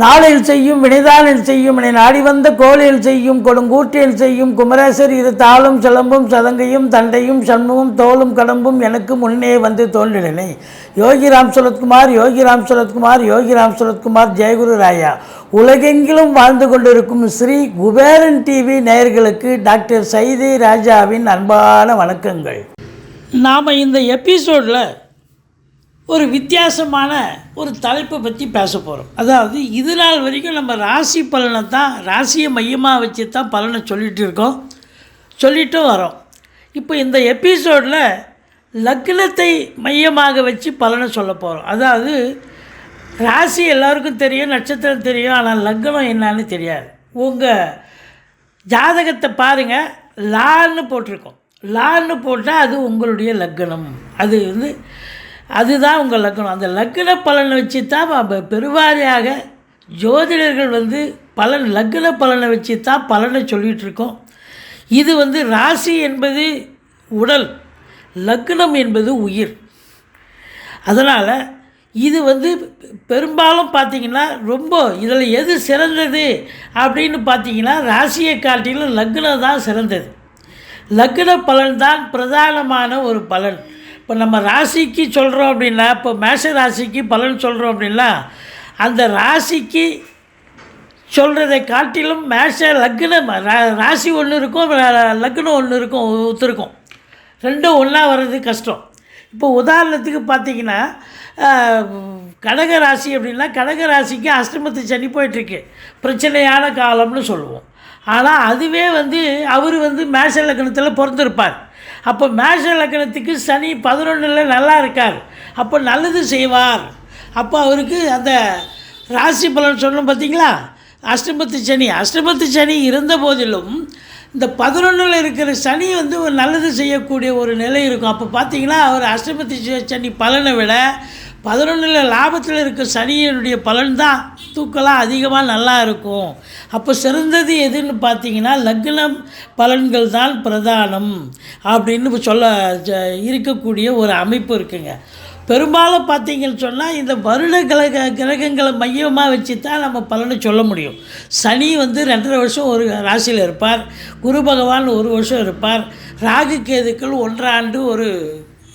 நாளில் செய்யும் வினைதானில் செய்யும் வினை நாடி வந்த கோளில் செய்யும் கொடுங்கூற்றில் செய்யும் குமரேசர் இரு தாளும் சிலம்பும் சதங்கையும் தண்டையும் சண்முகம் தோளும் கடம்பும் எனக்கு முன்னே வந்து தோன்றினேன். யோகிராம் சுரத்குமார் யோகிராம் சுரத்குமார் யோகிராம் சுரத்குமார் ஜெயகுரு ராயா. உலகெங்கிலும் வாழ்ந்து கொண்டிருக்கும் ஸ்ரீ குபேரன் டிவி நேயர்களுக்கு டாக்டர் சைதை ராஜாவின் அன்பான வணக்கங்கள். நாம் இந்த எபிசோடில் ஒரு வித்தியாசமான ஒரு தலைப்பை பற்றி பேச போகிறோம் அதாவது இது நாள் வரைக்கும் நம்ம ராசி பலனை தான் ராசியை மையமாக வச்சு தான் பலனை சொல்லிகிட்டு இருக்கோம். சொல்லிட்டும் வரோம். இப்போ இந்த எபிசோடில் லக்னத்தை மையமாக வச்சு பலனை சொல்ல போகிறோம் அதாவது ராசி எல்லாருக்கும் தெரியும் நட்சத்திரம் தெரியும் ஆனால் லக்னம் என்னன்னு தெரியாது. உங்கள் ஜாதகத்தை பாருங்கள் லான்னு போட்டிருக்கோம். லான்னு போட்டால் அது உங்களுடைய லக்னம் அது வந்து அதுதான் உங்கள் லக்னம் அந்த லக்ன பலனை வச்சு தான் பெருவாரியாக ஜோதிடர்கள் வந்து பலன் லக்ன பலனை வச்சு தான் பலனை சொல்லிகிட்ருக்கோம் இது வந்து ராசி என்பது உடல் லக்னம் என்பது உயிர். அதனால் இது வந்து பெரும்பாலும் பார்த்தீங்கன்னா ரொம்ப இதில் எது சிறந்தது அப்படின்னு பார்த்தீங்கன்னா ராசியை காட்டிலும் லக்னம் தான் சிறந்தது. லக்ன பலன் தான் பிரதானமான ஒரு பலன். இப்போ நம்ம ராசிக்கு சொல்கிறோம் அப்படின்னா இப்போ மேஷ ராசிக்கு பலன் சொல்கிறோம் அப்படின்னா அந்த ராசிக்கு சொல்கிறதை காட்டிலும் மேஷ லக்னம் ரா- ராசி ஒன்று இருக்கும் லக்னம் ஒன்று இருக்கும் ஒத்துருக்கும். ரெண்டும் ஒன்றா வர்றது கஷ்டம். இப்போ உதாரணத்துக்கு பார்த்தீங்கன்னா கடக ராசி அப்படின்னா கடக ராசிக்கு அஷ்டமத்து சனி போயிட்டுருக்கு. பிரச்சனையான காலம்னு சொல்லுவோம். ஆனால் அதுவே வந்து அவர் வந்து மேஷ லக்னத்தில் பிறந்திருப்பார். அப்போ மேஷ லக்னத்துக்கு சனி பதினொன்றில் நல்லா இருக்கார். அப்போ நல்லது செய்வார். அப்போ அவருக்கு அந்த ராசி பலன் சொன்னோம் பார்த்தீங்களா? அஷ்டமத்து சனி. அஷ்டமத்து சனி இருந்த போதிலும் இந்த பதினொன்றில் இருக்கிற சனி வந்து ஒரு நல்லது செய்யக்கூடிய ஒரு நிலை இருக்கும். அப்போ பார்த்தீங்கன்னா அவர் அஷ்டமத்து சனி பலனை விட பதினொன்றில் லாபத்தில் இருக்க சனியினுடைய பலன்தான் தூக்கலாம் அதிகமாக நல்லா இருக்கும். அப்போ சிறந்தது எதுன்னு பார்த்தீங்கன்னா லக்னம் பலன்கள் தான் பிரதானம் அப்படின்னு சொல்ல ஜ- இருக்கக்கூடிய ஒரு அமைப்பு இருக்குங்க. பெரும்பாலும் பார்த்தீங்கன்னு சொன்னால் இந்த வருட கிரக கிரகங்களை மையமாக வச்சு தான் நம்ம பலனை சொல்ல முடியும். சனி வந்து ரெண்டரை வருஷம் ஒரு ராசியில் இருப்பார். குரு பகவான் ஒரு வருஷம் இருப்பார். ராகு கேதுக்கள் ஒன்றாண்டு ஒரு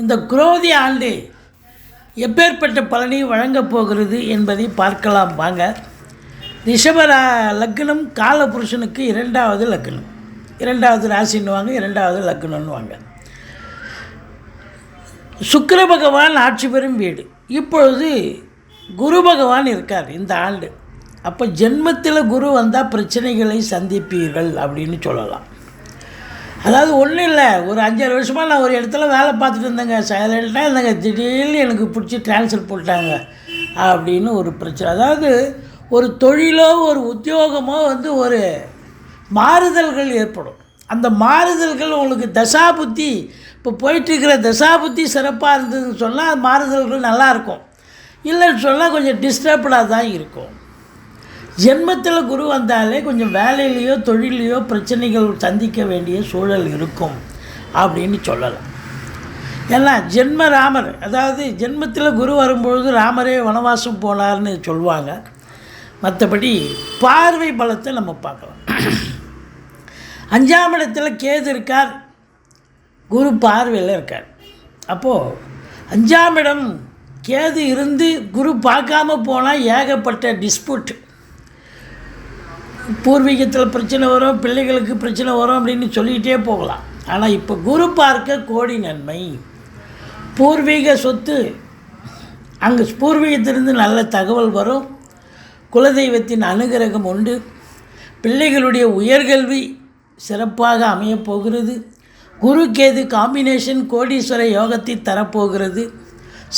இந்த குரோதி ஆண்டு எப்பேற்பட்ட பலனை வழங்கப் போகிறது என்பதை பார்க்கலாம் வாங்க. ரிஷப லக்னம் காலபுருஷனுக்கு இரண்டாவது லக்னம். இரண்டாவது ராசின்னுவாங்க இரண்டாவது லக்னம்னுவாங்க சுக்கர பகவான் ஆட்சி பெறும் வீடு. இப்பொழுது குரு பகவான் இருக்கார் இந்த ஆண்டு. அப்போ ஜென்மத்தில் குரு வந்தால் பிரச்சனைகளை சந்திப்பீர்கள் அப்படின்னு சொல்லலாம். அதாவது ஒன்றும் இல்லை. ஒரு அஞ்சாறு வருஷமாக நான் ஒரு இடத்துல வேலை பார்த்துட்டு இருந்தேங்க. சைலண்ட்டாக இருந்தேங்க. திடீர்னு எனக்கு பிடிச்சி ட்ரான்ஸ்ஃபர் போட்டாங்க. அப்படின்னு ஒரு பிரச்சனை. அதாவது ஒரு தொழிலோ ஒரு உத்தியோகமோ வந்து ஒரு மாறுதல்கள் ஏற்படும். அந்த மாறுதல்கள் உங்களுக்கு தசாபுத்தி இப்போ போயிட்டுருக்கிற தசாபுத்தி சிறப்பாக இருந்ததுன்னு சொன்னால் மாறுதல்கள் நல்லாயிருக்கும் இல்லைன்னு சொன்னால் கொஞ்சம் டிஸ்டர்ப்டாக தான் இருக்கும். ஜென்மத்தில் குரு வந்தாலே கொஞ்சம் வேலையிலையோ தொழிலையோ பிரச்சனைகள் சந்திக்க வேண்டிய சூழல் இருக்கும் அப்படின்னு சொல்லலாம். ஏன்னா ஜென்ம ராமர் அதாவது ஜென்மத்தில் குரு வரும்பொழுது ராமரே வனவாசம் போனார்னு சொல்லுவாங்க மற்றபடி பார்வை பலத்தை நம்ம பார்க்கலாம். அஞ்சாம் இடத்துல கேது இருக்கார். குரு பார்வையில் இருக்கார். அப்போது அஞ்சாம் இடம் கேது இருந்து குரு பார்க்காம போனால் ஏகப்பட்ட டிஸ்பியூட் பூர்வீகத்தில் பிரச்சனை வரும் பிள்ளைகளுக்கு பிரச்சனை வரும் அப்படின்னு சொல்லிக்கிட்டே போகலாம். ஆனால் இப்போ குரு பார்க்க கோடி நன்மை. பூர்வீக சொத்து அங்கே பூர்வீகத்திலிருந்து நல்ல தகவல் வரும். குலதெய்வத்தின் அனுகிரகம் உண்டு. பிள்ளைகளுடைய உயர்கல்வி சிறப்பாக அமையப் போகிறது. குரு கேது காம்பினேஷன் கோடீஸ்வர யோகத்தை தரப்போகிறது.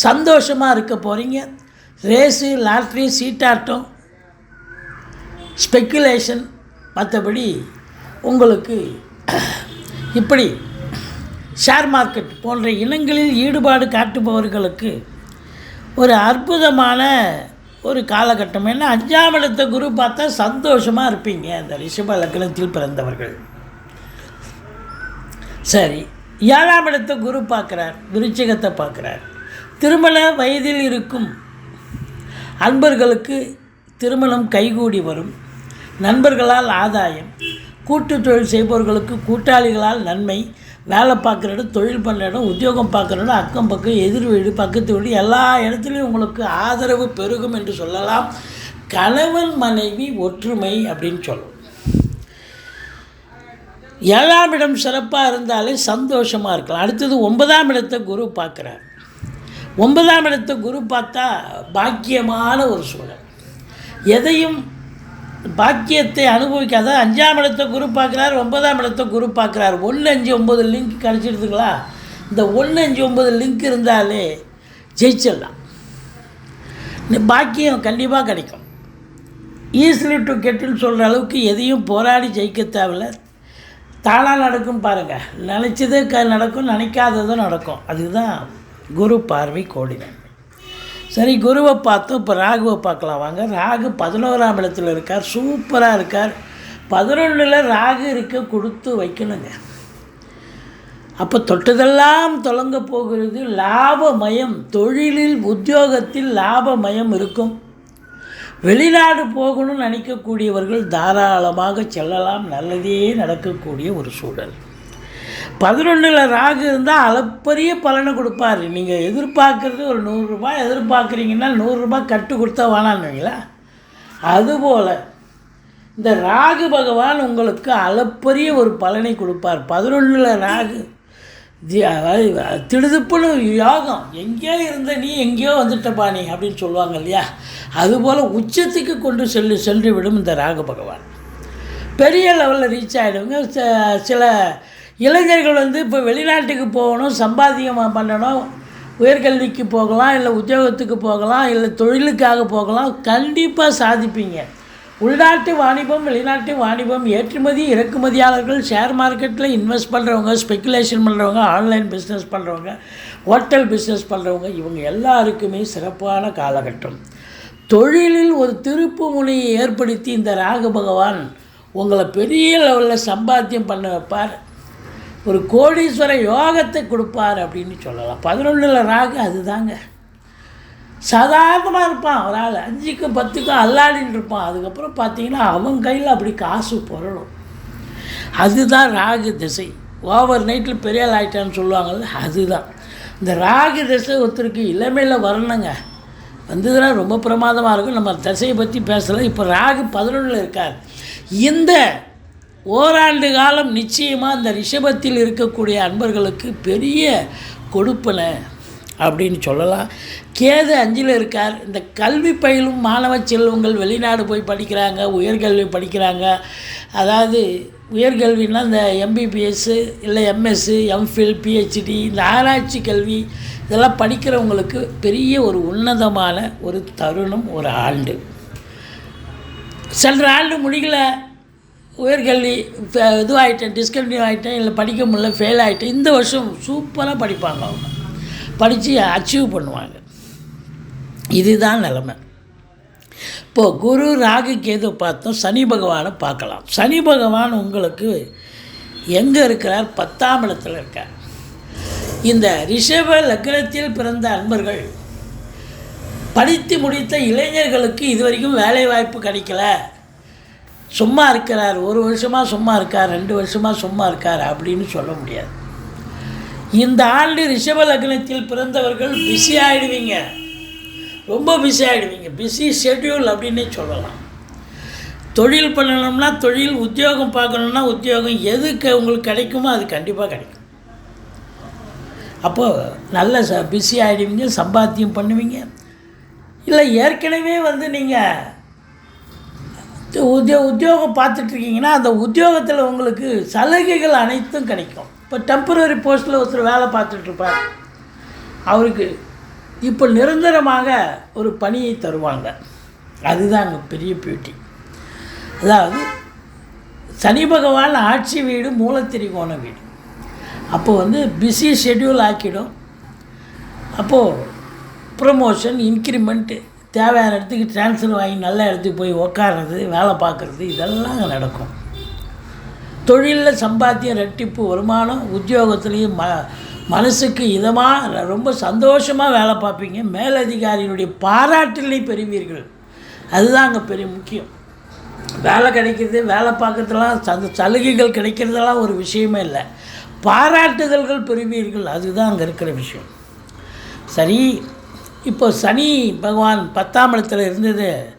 சந்தோஷமாக இருக்க போகிறீங்க ரேஸு லாட்ரி சீட்டாட்டம் ஸ்பெக்குலேஷன் மற்றபடி உங்களுக்கு இப்படி ஷேர் மார்க்கெட் போன்ற இனங்களில் ஈடுபாடு காட்டுபவர்களுக்கு ஒரு அற்புதமான ஒரு காலகட்டம். ஏன்னா அஞ்சாம் இடத்த குரு பார்த்தா சந்தோஷமாக இருப்பீங்க. அந்த ரிஷப லக்னத்தில் பிறந்தவர்கள். சரி ஏழாம் இடத்த குரு பார்க்குறார் விருச்சிகத்தை பார்க்குறார். திருமண வயதில் இருக்கும் அன்பர்களுக்கு திருமணம் கைகூடி வரும். நண்பர்களால் ஆதாயம். கூட்டு தொழில் செய்பவர்களுக்கு கூட்டாளிகளால் நன்மை. வேலை பார்க்குற இடம் தொழில் பண்ணுற இடம் உத்தியோகம் பார்க்குற இடம் அக்கம் பக்கம் எதிர் வீடு பக்கத்து வீடு எல்லா இடத்துலையும் உங்களுக்கு ஆதரவு பெருகும் என்று சொல்லலாம். கணவன் மனைவி ஒற்றுமை அப்படின்னு சொல்லலாம் ஏழாம் இடம் சிறப்பாக இருந்தாலே சந்தோஷமாக இருக்கலாம். அடுத்தது ஒன்பதாம் இடத்தை குரு பார்க்குறார். ஒன்பதாம் இடத்தை குரு பார்த்தா பாக்கியமான ஒரு சூழல். எதையும் பாக்கியத்தை அனுபவிக்காத அஞ்சாம் இடத்தை குரு பார்க்குறாரு ஒன்பதாம் இடத்தை குரு பார்க்குறாரு. ஒன்று அஞ்சு ஒம்பது லிங்க் கிடச்சிடுதுங்களா இந்த ஒன்று அஞ்சு ஒம்பது லிங்க் இருந்தாலே ஜெயிச்சிடலாம். இந்த பாக்கியம் கண்டிப்பாக கிடைக்கும். ஈஸிலி டு கெட்டுன்னு சொல்கிற அளவுக்கு எதையும் போராடி ஜெயிக்க தேவையில்ல. தானாக நடக்கும் பாருங்கள் நினச்சது க நடக்கும் நினைக்காததும் நடக்கும். அதுதான் குரு பார்வை கோடி சரி குருவை பார்த்தோம். இப்போ ராகுவை பார்க்கலாம். வாங்க ராகு பதினோராம் இடத்துல இருக்கார். சூப்பராக இருக்கார். பதினொன்றில் ராகு இருக்க கொடுத்து வைக்கணுங்க. அப்போ தொட்டதெல்லாம் தொடங்க போகிறது லாபமயம். தொழிலில் உத்தியோகத்தில் லாபமயம் இருக்கும். வெளிநாடு போகணும்னு நினைக்கக்கூடியவர்கள் தாராளமாக செல்லலாம். நல்லதே நடக்கக்கூடிய ஒரு சூழல். பதினொன்றில் ராகு இருந்தால் அளப்பரிய பலனை கொடுப்பார். நீங்கள் எதிர்பார்க்குறது ஒரு நூறுரூபா எதிர்பார்க்குறீங்கன்னா நூறுரூபா கட்டு கொடுத்தா வேணான்னுங்களா அதுபோல் இந்த ராகு பகவான் உங்களுக்கு அளப்பரிய ஒரு பலனை கொடுப்பார். பதினொன்றில் ராகு அதாவது திடுதுப்புன்னு யோகம். எங்கேயோ இருந்த நீ எங்கேயோ வந்துட்டப்பா நீ அப்படின்னு சொல்லுவாங்க இல்லையா? அதுபோல் உச்சத்துக்கு கொண்டு செல்லு சென்று விடும் இந்த ராகு பகவான். பெரிய லெவலில் ரீச் ஆகிடுவங்க ச- சில இளைஞர்கள் வந்து இப்போ வெளிநாட்டுக்கு போகணும் சம்பாத்தியம் பண்ணணும் உயர்கல்விக்கு போகலாம் இல்லை உத்தியோகத்துக்கு போகலாம் இல்லை தொழிலுக்காக போகலாம் கண்டிப்பாக சாதிப்பீங்க. உள்நாட்டு வாணிபம் வெளிநாட்டு வாணிபம் ஏற்றுமதி இறக்குமதியாளர்கள் ஷேர் மார்க்கெட்டில் இன்வெஸ்ட் பண்ணுறவங்க ஸ்பெக்குலேஷன் பண்ணுறவங்க ஆன்லைன் பிஸ்னஸ் பண்ணுறவங்க ஹோட்டல் பிஸ்னஸ் பண்ணுறவங்க இவங்க எல்லாருக்குமே சிறப்பான காலகட்டம். தொழிலில் ஒரு திருப்பு முனையை ஏற்படுத்தி இந்த ராகு பகவான் உங்களை பெரிய லெவலில் சம்பாத்தியம் பண்ண வைப்பார். ஒரு கோடீஸ்வர யோகத்தை கொடுப்பார் அப்படின்னு சொல்லலாம். பதினொன்றில் ராகு அதுதாங்க. சாதாரணமாக இருப்பான் ஒரு ஆள். அஞ்சுக்கும் பத்துக்கும் அல்லாடின்னு இருப்பான். அதுக்கப்புறம் பார்த்தீங்கன்னா அவன் கையில் அப்படி காசு புரளும். அதுதான் ராகு திசை. ஓவர் நைட்டில் பெரிய ஆள் ஆயிட்டான்னு சொல்லுவாங்கள்ல அதுதான். இந்த ராகு திசை ஒருத்தருக்கு இளமையில் வரணுங்க. வந்ததுன்னா ரொம்ப பிரமாதமாக இருக்கும். நம்ம திசையை பற்றி பேசலாம். இப்போ ராகு பதினொன்றில் இருக்கார். இந்த ஓராண்டு காலம் நிச்சயமாக இந்த ரிஷபத்தில் இருக்கக்கூடிய அன்பர்களுக்கு பெரிய கொடுப்பனை அப்படின்னு சொல்லலாம். கேது அஞ்சில் இருக்கார். இந்த கல்வி பயிலும் மாணவ செல்வங்கள் வெளிநாடு போய் படிக்கிறாங்க உயர்கல்வி படிக்கிறாங்க. அதாவது உயர்கல்வின்னா இந்த எம்பிபிஎஸ்ஸு இல்லை எம்எஸ்ஸு எம்ஃபில் பிஹெச்டி இந்த ஆராய்ச்சி கல்வி இதெல்லாம் படிக்கிறவங்களுக்கு பெரிய ஒரு உன்னதமான ஒரு தருணம் ஒரு ஆண்டு. சென்ற ஆண்டு முடியல உயர்கல்வி இதுவாகிட்டேன் டிஸ்கண்டினியூ ஆகிட்டேன் இல்லை படிக்க முடியல ஃபெயில் ஆகிட்டேன் இந்த வருஷம் சூப்பராக படிப்பாங்க அவங்க. படித்து அச்சீவ் பண்ணுவாங்க. இதுதான் நிலமை. இப்போது குரு ராகு கேது பார்த்தோம் சனி பகவானை பார்க்கலாம். சனி பகவான் உங்களுக்கு எங்கே இருக்கிறார்? பத்தாம் இடத்துல இருக்கார். இந்த ரிஷப லக்னத்தில் பிறந்த அன்பர்கள் படித்து முடித்த இளைஞர்களுக்கு இதுவரைக்கும் வேலை வாய்ப்பு கிடைக்கல. சும்மா இருக்கிறார் ஒரு வருஷமாக சும்மா இருக்கார் ரெண்டு வருஷமாக சும்மா இருக்கார் அப்படின்னு சொல்ல முடியாது. இந்த ஆண்டு ரிஷப லக்னத்தில் பிறந்தவர்கள் பிஸி ஆகிடுவீங்க ரொம்ப பிஸி ஆகிடுவீங்க பிஸி ஷெட்யூல் அப்படின்னே சொல்லலாம். தொழில் பண்ணணும்னா தொழில் உத்தியோகம் பார்க்கணுன்னா உத்தியோகம் எதுக்கு உங்களுக்கு கிடைக்குமோ அது கண்டிப்பாக கிடைக்கும். அப்போது நல்ல ச பிஸி ஆகிடுவீங்க சம்பாத்தியம் பண்ணுவீங்க. இல்லை ஏற்கனவே வந்து நீங்கள் உத்தியோ உத்தியோகம் பார்த்துட்ருக்கீங்கன்னா அந்த உத்தியோகத்தில் உங்களுக்கு சலுகைகள் அனைத்தும் கிடைக்கும். இப்போ டெம்பரரி போஸ்ட்டில் ஒருத்தர் வேலை பார்த்துட்ருப்பார். அவருக்கு இப்போ நிரந்தரமாக ஒரு பணியை தருவாங்க. அதுதான் அங்கே பெரிய பியூட்டி அதாவது சனி பகவான் ஆட்சி வீடு மூலத்திரிகோண வீடு. அப்போ வந்து பிஸி ஷெட்யூல் ஆக்கிடும். அப்போது ப்ரமோஷன் இன்க்ரிமெண்ட்டு தேவையான இடத்துக்கு ட்ரான்ஸ்ஃபர் வாங்கி நல்ல இடத்துக்கு போய் உக்காடுறது வேலை பார்க்குறது இதெல்லாம் அங்கே நடக்கும். தொழிலில் சம்பாத்தியம் ரெட்டிப்பு வருமானம் உத்தியோகத்துலேயும் ம மனசுக்கு இதமாக ரொம்ப சந்தோஷமாக வேலை பார்ப்பீங்க. மேலதிகாரியினுடைய பாராட்டிலையும் பெறுவீர்கள். அதுதான் அங்கே பெரிய முக்கியம். வேலை கிடைக்கிறது வேலை பார்க்குறதுலாம் சந்த சலுகைகள் கிடைக்கிறதெல்லாம் ஒரு விஷயமே இல்லை. பாராட்டுதல்கள் பெறுவீர்கள். அதுதான் அங்கே இருக்கிற விஷயம். சரி இப்போ சனி பகவான் பத்தாம் இடத்துல இருந்தது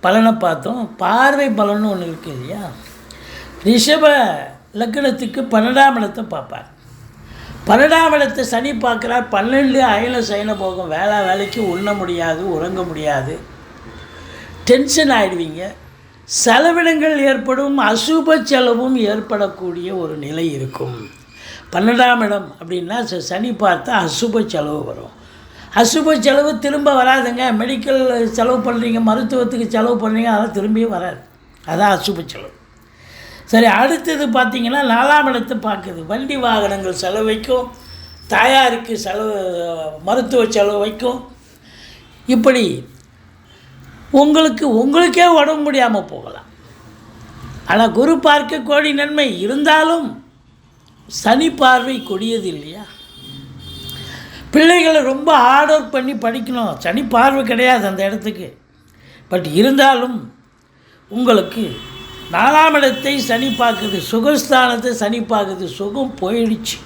பலனை பார்த்தோம். பார்வை பலன்னு ஒன்று இருக்குது இல்லையா? ரிஷப லக்னத்துக்கு பன்னெண்டாம் இடத்தை பார்ப்பார். பன்னெண்டாம் இடத்தை சனி பார்க்குறார். பன்னெண்டு அயல சயன போகும். வேலை வேலைக்கு உண்ண முடியாது உறங்க முடியாது. டென்ஷன் ஆகிடுவீங்க செலவினங்கள் ஏற்படும் அசுப செலவும் ஏற்படக்கூடிய ஒரு நிலை இருக்கும். பன்னெண்டாம் இடம் அப்படின்னா ச- சனி பார்த்தா அசுப செலவு வரும். அசுப செலவு திரும்ப வராதுங்க. மெடிக்கல் செலவு பண்ணுறீங்க மருத்துவத்துக்கு செலவு பண்ணுறீங்க அதெல்லாம் திரும்பியும் வராது. அதான் அசுப செலவு. சரி அடுத்தது பார்த்தீங்கன்னா நாலாம் இடத்தை பார்க்குது. வண்டி வாகனங்கள் செலவைக்கும் தாயாருக்கு செலவு மருத்துவ செலவு வைக்கும். இப்படி உங்களுக்கு உங்களுக்கே உடம்பு முடியாமல் போகலாம். ஆனால் குரு பார்க்க கோடி நன்மை. இருந்தாலும் சனி பார்வை கொடியது இல்லையா? பிள்ளைகளை ரொம்ப ஹார்ட் ஒர்க் பண்ணி படிக்கணும். சனி பார்வை கிடையாது அந்த இடத்துக்கு. பட் இருந்தாலும் உங்களுக்கு நாலாம் இடத்தை சனி பார்க்குது சுகஸ்தானத்தை சனி பார்க்குது சுகம் போயிடுச்சு.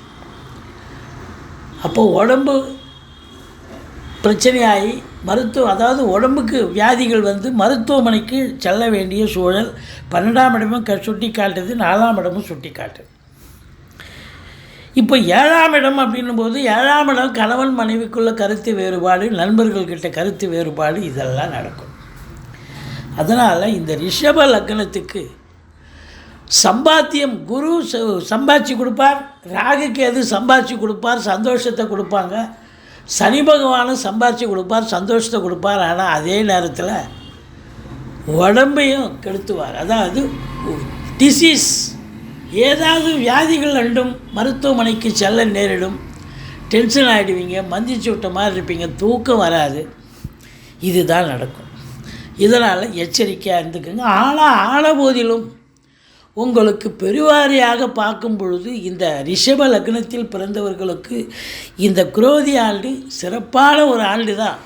அப்போ உடம்பு பிரச்சனையாகி மருத்துவ அதாவது உடம்புக்கு வியாதிகள் வந்து மருத்துவமனைக்கு செல்ல வேண்டிய சூழல் பன்னெண்டாம் இடமும் க சுட்டி காட்டுது நாலாம் இடமும் சுட்டி காட்டுது இப்போ ஏழாம் இடம் அப்படின்னும் போது ஏழாம் இடம் கணவன் மனைவிக்குள்ள கருத்து வேறுபாடு நண்பர்கள்கிட்ட கருத்து வேறுபாடு இதெல்லாம் நடக்கும். அதனால் இந்த ரிஷப லக்னத்துக்கு சம்பாத்தியம் குரு ச- சம்பாதிச்சு கொடுப்பார். ராகுக்கு எது சம்பாதிச்சு கொடுப்பார் சந்தோஷத்தை கொடுப்பாங்க. சனி பகவானும் சம்பாதிச்சு கொடுப்பார் சந்தோஷத்தை கொடுப்பார். ஆனால் அதே நேரத்தில் உடம்பையும் கெடுத்துவார். அதாவது டிசீஸ் ஏதாவது வியாதிகள் ரெண்டும் மருத்துவமனைக்கு செல்ல நேரிடும். டென்ஷன் ஆகிடுவீங்க மந்திச்சு விட்ட மாதிரி இருப்பீங்க தூக்கம் வராது. இதுதான் நடக்கும். இதனால் எச்சரிக்கையாக இருந்துக்குங்க. ஆனால் ஆன போதிலும் உங்களுக்கு பெருவாரியாக பார்க்கும் பொழுது இந்த ரிஷப லக்னத்தில் பிறந்தவர்களுக்கு இந்த குரோதி ஆண்டு சிறப்பான ஒரு ஆண்டு தான்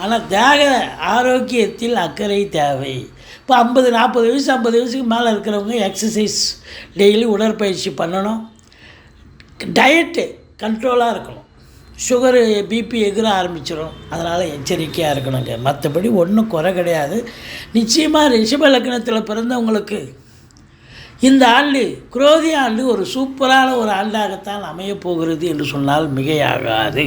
ஆனால் தேக ஆரோக்கியத்தில் அக்கறை தேவை. இப்போ ஐம்பது நாற்பது வயசு ஐம்பது வயசுக்கு மேலே இருக்கிறவங்க எக்ஸசைஸ் டெய்லி உடற்பயிற்சி பண்ணணும். டயட்டு கண்ட்ரோலாக இருக்கணும். சுகரு பிபி எகிற ஆரம்பிச்சிடும் அதனால் எச்சரிக்கையாக இருக்கணுங்க. மற்றபடி ஒன்றும் குறை கிடையாது. நிச்சயமாக ரிஷப லக்னத்தில் பிறந்தவங்களுக்கு இந்த ஆண்டு குரோதி ஆண்டு ஒரு சூப்பரான ஒரு ஆண்டாகத்தான் அமையப் போகிறது என்று சொன்னால் மிகையாகாது.